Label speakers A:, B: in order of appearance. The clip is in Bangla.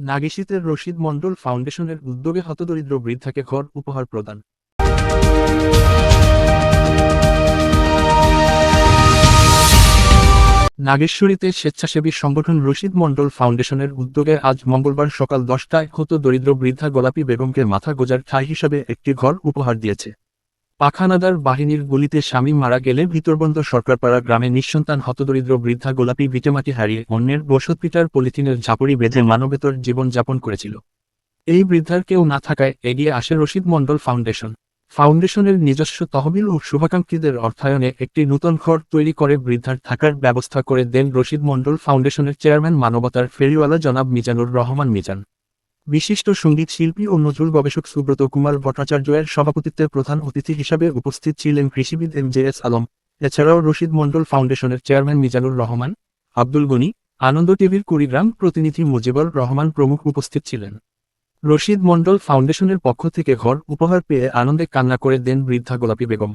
A: নাগিশীতের রশিদ মণ্ডল ফাউন্ডেশনের উদ্যোগে হতদরিদ্র বৃদ্ধাকে ঘর উপহার প্রদান। নাগেশ্বরীতে স্বেচ্ছাসেবী সংগঠন রশিদ মণ্ডল ফাউন্ডেশনের উদ্যোগে আজ মঙ্গলবার সকাল দশটায় হত দরিদ্র বৃদ্ধা গোলাপী বেগমকে মাথা গোজার ঠাঁই হিসাবে একটি ঘর উপহার দিয়েছে। পাখানাদার বাহিনীর গুলিতে স্বামী মারা গেলে ভিতরবন্দ সরকারপাড়া গ্রামে নিঃসন্তান হতদরিদ্র বৃদ্ধা গোলাপী ভিটেমাটি হারিয়ে অন্যের বসতপিটার পলিথিনের ঝাপড়ি বেঁধে মানবেতর জীবন যাপন করেছিল। এই বৃদ্ধার কেউ না থাকায় এগিয়ে আসে রশিদ মণ্ডল ফাউন্ডেশন। ফাউন্ডেশনের নিজস্ব তহবিল ও শুভাকাঙ্ক্ষীদের অর্থায়নে একটি নূতন ঘর তৈরি করে বৃদ্ধার থাকার ব্যবস্থা করে দেন রশিদ মণ্ডল ফাউন্ডেশনের চেয়ারম্যান মানবতার ফেরিওয়ালা জনাব মিজানুর রহমান মিজান। বিশিষ্ট সংগীত শিল্পী ও নজরুল গবেষক সুব্রত কুমার ভট্টাচার্যের সভাপতিত্বে প্রধান অতিথি হিসাবে উপস্থিত ছিলেন কৃষিবিদ এম জে এস আলম, এছাড়াও রশিদ মণ্ডল ফাউন্ডেশনের চেয়ারম্যান মিজানুর রহমান, আব্দুল গনি, আনন্দ টিভির কুড়িগ্রাম প্রতিনিধি মুজিবুর রহমান প্রমুখ উপস্থিত ছিলেন। রশিদ মণ্ডল ফাউন্ডেশনের পক্ষ থেকে ঘর উপহার পেয়ে আনন্দে কান্না করে দেন বৃদ্ধা গোলাপী বেগম।